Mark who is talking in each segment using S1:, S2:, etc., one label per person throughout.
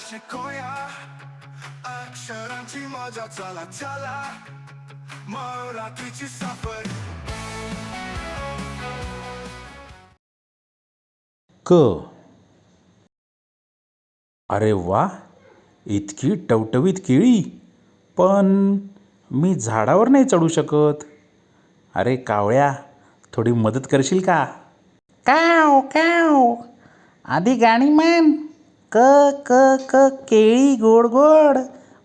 S1: शिकूया अक्षरांची मजा चला चला मराठीची सफर
S2: क अरे वा इतकी टवटवीत केळी. पण मी झाडावर नाही चढू शकत. अरे कावळ्या थोडी मदत करशील का?
S3: काव काव. आधी गाणी मान क क क केळी गोड गोड.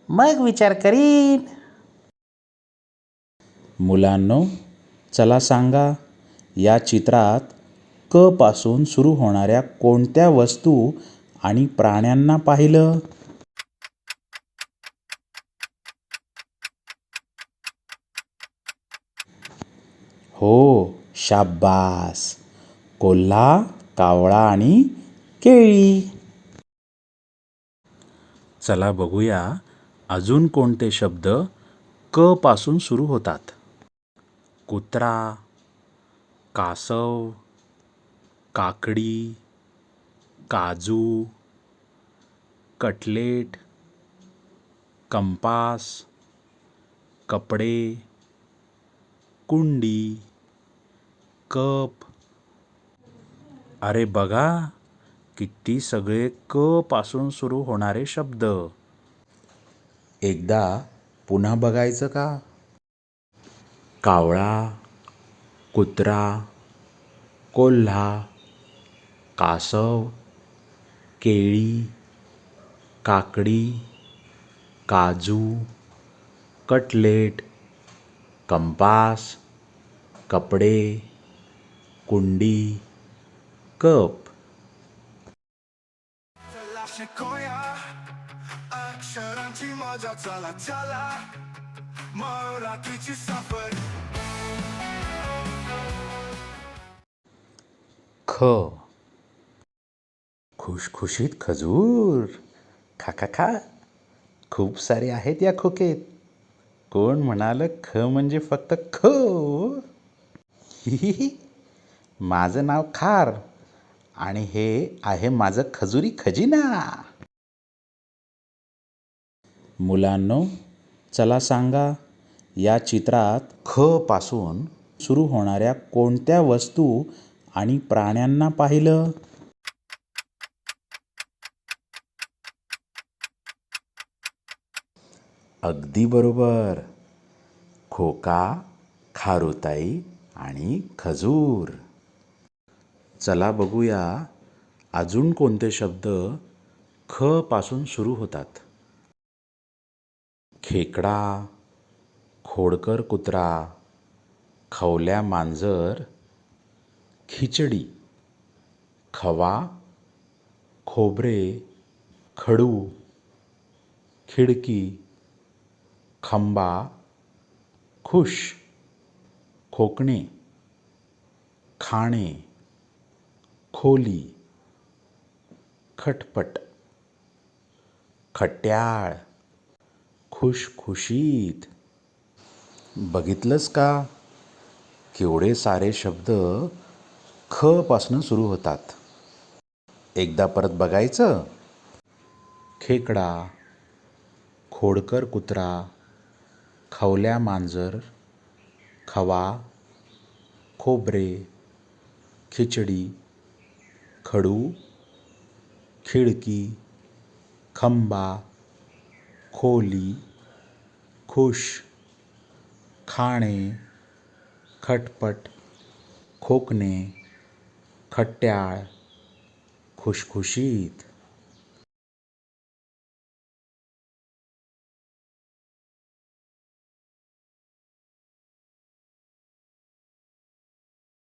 S3: मग विचार करीन.
S2: मुलांनो चला सांगा या चित्रात क पासून सुरू होणाऱ्या कोणत्या वस्तू आणि प्राण्यांना पाहिलं? हो शाब्बास. कोल्हा कावळा आणि केळी. चला बघूया अजून कोणते शब्द क पासून सुरू होतात? कुत्रा कासव काकडी काजू कटलेट कंपास कपडे कुंडी कप. अरे बघा किती सगळे क पासून सुरू होणारे शब्द. एकदा पुन्हा बघायचं का? कावळा कुत्रा कोल्हा कासव केळी काकडी काजू कटलेट कंपास कपडे कुंडी कप.
S1: चला शिकूया अक्षरांची मजा चला चला मराठीची सफर
S2: ख खुशखुशीत खजूर खा खा खा खूप सारे आहेत या खोकेत कोण म्हणाल ख म्हणजे फक्त ख माझं नाव खार आणि हे आहे माझं खजुरी खजिना. मुलांनो चला सांगा या चित्रात ख पासून सुरू होणाऱ्या कोणत्या वस्तू आणि प्राण्यांना पाहिलं? अगदी बरोबर. खोका खारुताई आणि खजूर. चला बघूया. अजून कोणते शब्द ख पासून सुरू होतात? खेकडा खोडकर कुत्रा खवल्या मांजर खिचडी खवा खोबरे खडू खिडकी खंबा खुश खोकणे खाणे. खोली खटपट खट्याळ खुशखुशीत. बघितलंस का? केवढे सारे शब्द ख पासनं सुरू होतात. एकदा परत बघायचं? खेकडा खोडकर कुत्रा खवल्या मांजर खवा खोबरे खिचडी खडू खिडकी खंबा खोली खुश खाणे खटपट खोकणे खट्याळ खुशखुशीत.